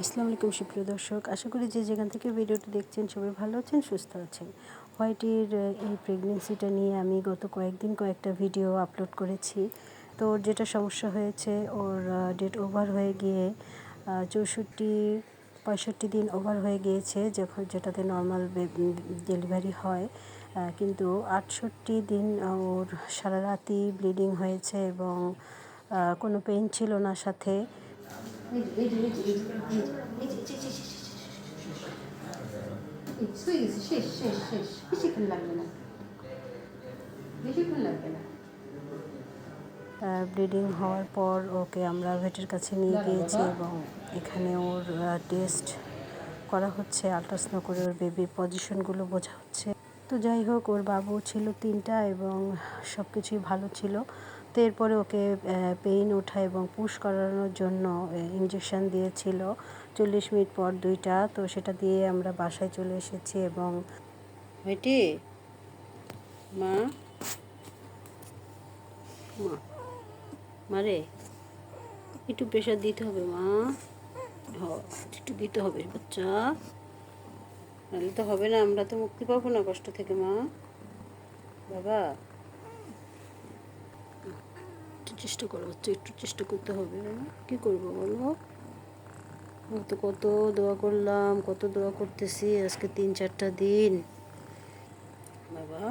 আসসালামু আলাইকুম সুপ্রিয় দর্শক, আশা করি যে যেখান থেকে ভিডিওটি দেখছেন সবাই ভালো আছেন, সুস্থ আছেন। হোয়াইটির এই প্রেগনেন্সিটা নিয়ে আমি গত কয়েকদিন কয়েকটা ভিডিও আপলোড করেছি। তো ওর যেটা সমস্যা হয়েছে, ওর ডেট ওভার হয়ে গিয়ে চৌষট্টি, পঁয়ষট্টি দিন ওভার হয়ে গিয়েছে, যখন যেটাতে নর্মাল ডেলিভারি হয়। কিন্তু আটষট্টি দিন ওর সারা রাতি ব্লিডিং হয়েছে এবং কোনো পেন ছিল না সাথে। হয়ে গেছে, শেষ শেষ শেষ বেশিক্ষণ লাগবে না বেশিক্ষণ লাগবে না ব্লিডিং হওয়ার পর ওকে আমরা ভেটের কাছে নিয়ে গিয়েছি এবং এখানে ওর টেস্ট করা হচ্ছে আল্ট্রাসাউন্ড করে ওর বেবির পজিশনগুলো বোঝা হচ্ছে তো যাই হোক ওর বাবু ছিল তিনটা এবং সব কিছুই ভালো ছিল তো এরপরে ওকে পেইন ওঠা এবং পুশ করানোর জন্য ইঞ্জেকশন দিয়েছিল। চল্লিশ মিনিট পর দুইটা, তো সেটা দিয়ে আমরা বাসায় চলে এসেছি এবং হয়েটি মা মারে একটু প্রেশার দিতে হবে মা। একটু দিতে হবে বাচ্চা। নাহলে তো হবে না, আমরা তো মুক্তি পাবো না কষ্ট থেকে মা। বাবা। চেষ্টা করো বাচ্চা একটু চেষ্টা করতে হবে। কি করব বলো? তো কত দোয়া করলাম, কত দোয়া করতেছি আজকে তিন চারটা দিন। বাবা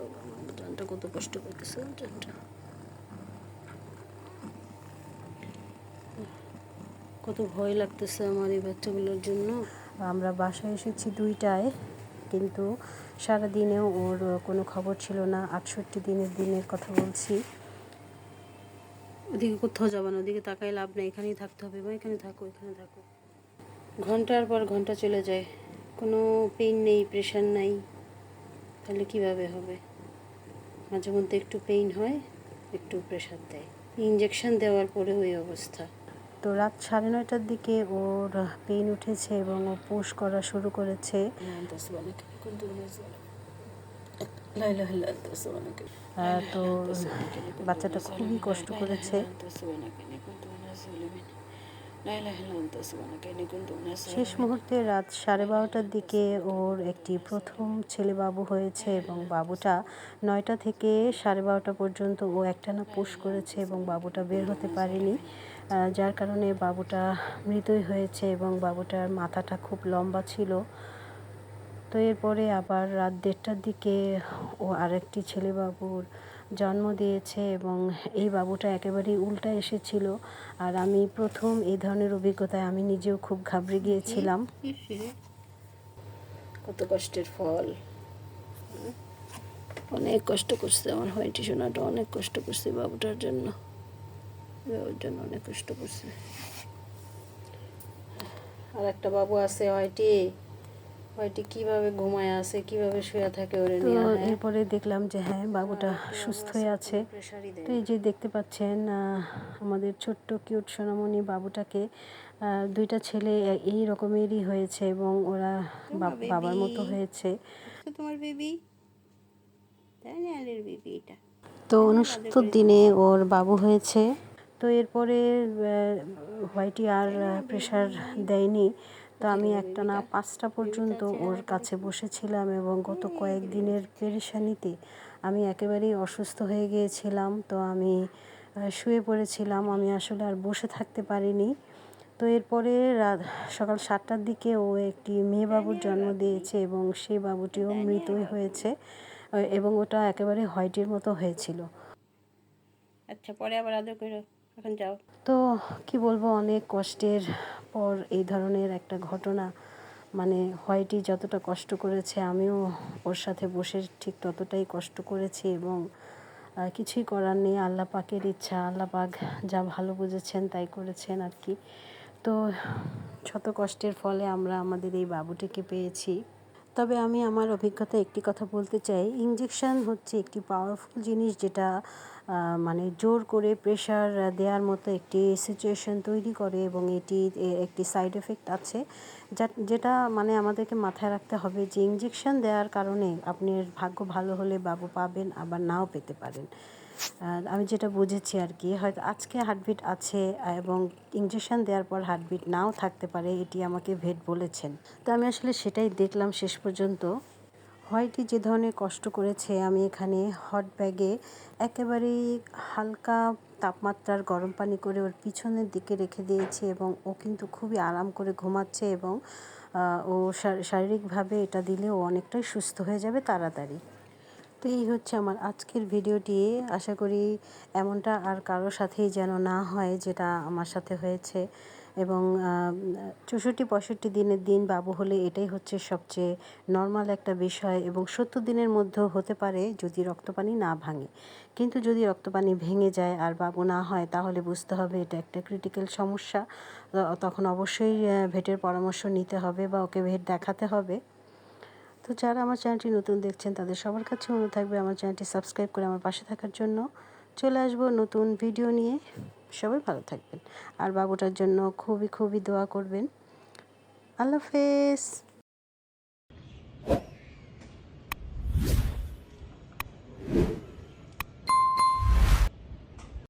বাবা জানটা কত কষ্ট করতেছে কত ভয় লাগতেছে আমার এই বাচ্চাগুলোর জন্য। আমরা বাসায় এসেছি দুইটায়। কিন্তু সারা দিনেও ওর কোনো খবর ছিল না। আটষট্টি দিনের দিনের কথা বলছি। ওদিকে কোথাও যাব না, ওদিকে তাকাই লাভ নেই। এখানেই থাকতে হবে, বা এখানে থাকো এখানে থাকো। ঘণ্টার পর ঘণ্টা চলে যায়। কোনো পেইন নেই প্রেশার নাই। তাহলে কীভাবে হবে? মাঝে মধ্যে একটু পেইন হয়, একটু প্রেশার দেয়। ইঞ্জেকশন দেওয়ার পরেও এই অবস্থা। তো রাত সাড়ে নয়টার দিকে ওর পেন উঠেছে এবং ও পোষ করা শুরু করেছে। তো বাচ্চাটা খুবই কষ্ট করেছে। শেষ মুহূর্তে রাত সাড়ে বারোটার দিকে ওর একটি প্রথম ছেলে বাবু হয়েছে এবং বাবুটা নয়টা থেকে সাড়ে বারোটা পর্যন্ত ও একটানা পোষ করেছে এবং বাবুটা বের হতে পারেনি যার কারণে বাবুটা মৃতই হয়েছে এবং বাবুটার মাথাটা খুব লম্বা ছিল। তো এরপরে আবার রাত দেড়টার দিকে ও আরেকটি ছেলে বাবুর জন্ম দিয়েছে এবং এই বাবুটা একেবারেই উল্টা এসেছিল। আর আমি প্রথম এই ধরনের অভিজ্ঞতায় আমি নিজেও খুব ঘাবড়ে গিয়েছিলাম। কত কষ্টের ফল। অনেক কষ্ট করছে আমার হোয়াইটি সোনাটা, অনেক কষ্ট করছে বাবুটার জন্য। বাবুর জন্য অনেক কষ্ট করছে। আর একটা বাবু আছে হোয়াইটি হোয়াইটি কীভাবে ঘুমায় আছে কীভাবে শুয়ে থাকে ওরে তো হ্যাঁ? এরপরে দেখলাম যে হ্যাঁ বাবুটা সুস্থ হয়ে আছে। তো এই যে দেখতে পাচ্ছেন আমাদের ছোট্ট কিউট সোনামণি বাবুটাকে দুইটা ছেলে এই রকমেরই হয়েছে এবং ওরা বাবার মতো হয়েছে। তোমার বেবি বেবি এটা। তো উনসত্তর দিনে ওর বাবু হয়েছে। তো এরপরে হোয়াইটি আর প্রেশার দেয়নি। তো আমি একটা না পাঁচটা পর্যন্ত ওর কাছে বসেছিলাম এবং গত কয়েকদিনের পেরেশানিতে আমি একেবারেই অসুস্থ হয়ে গিয়েছিলাম। তো আমি শুয়ে পড়েছিলাম। আমি আসলে আর বসে থাকতে পারিনি। তো এরপরে রাত সকাল সাতটার দিকে ও একটি মেয়ে বাবুর জন্ম দিয়েছে এবং সেই বাবুটিও মৃতই হয়েছে এবং ওটা একেবারে হোয়াইটের মতো হয়েছিল। আচ্ছা পরে আবার আদর করো। এখন যাও। তো কি বলব অনেক কষ্টের পর এই ধরনের একটা ঘটনা মানে হোয়াইটি যতটা কষ্ট করেছে আমিও ওর সাথে বসে ঠিক ততটাই কষ্ট করেছি এবং কিছুই করার নেই। আল্লাহ পাকের ইচ্ছা, আল্লাহ পাক যা ভালো বুঝেছেন তাই করেছেন আর কি। তো শত কষ্টের ফলে আমরা আমাদের এই বাবুটিকে পেয়েছি। তবে আমি আমার অভিজ্ঞতা একটি কথা বলতে চাই। ইঞ্জেকশন হচ্ছে একটি পাওয়ারফুল জিনিস যেটা মানে জোর করে প্রেশার দেওয়ার মতো একটি সিচুয়েশন তৈরি করে এবং এটি একটি সাইড এফেক্ট আছে। যা- যেটা মানে আমাদেরকে মাথায় রাখতে হবে যে ইঞ্জেকশন দেওয়ার কারণে আপনার ভাগ্য ভালো হলে বাবু পাবেন, আবার নাও পেতে পারেন। আমি যেটা বুঝেছি আর কি, হয়তো আজকে হার্টবিট আছে এবং ইঞ্জেকশন দেওয়ার পর হার্টবিট নাও থাকতে পারে, এটি আমাকে ভেট বলেছেন। তো আমি আসলে সেটাই দেখলাম শেষ পর্যন্ত। হোয়াইটি যে ধরনের কষ্ট করেছে, আমি এখানে হট ব্যাগে একেবারেই হালকা তাপমাত্রার গরম পানি করে ওর পিছনের দিকে রেখে দিয়েছি এবং ও কিন্তু খুবই আরাম করে ঘুমাচ্ছে এবং ও শারীরিকভাবে এটা দিলে ও অনেকটাই সুস্থ হয়ে যাবে তাড়াতাড়ি। এই হচ্ছে আমার আজকের ভিডিওটি। আশা করি এমনটা আর কারোর সাথেই যেন না হয় যেটা আমার সাথে হয়েছে। এবং চৌষট্টি, পঁয়ষট্টি দিনের দিন বাবু হলে এটাই হচ্ছে সবচেয়ে নর্মাল একটা বিষয় এবং সত্তর দিনের মধ্যেও হতে পারে যদি রক্তপানি না ভাঙে। কিন্তু যদি রক্তপানি ভেঙে যায় আর বাবু না হয় তাহলে বুঝতে হবে এটা একটা ক্রিটিক্যাল সমস্যা। তখন অবশ্যই ভেটের পরামর্শ নিতে হবে বা ওকে ভেট দেখাতে হবে। তো যারা আমার চ্যানেলটি নতুন দেখছেন, তাদের সবার কাছে অনুরোধ থাকবে আমার চ্যানেলটি সাবস্ক্রাইব করে আমার পাশে থাকার জন্য। চলে আসব নতুন ভিডিও নিয়ে। সবাই ভালো থাকবেন। আর বাবুটার জন্য খুবই খুবই দোয়া করবেন। আল্লাহ হাফেজ।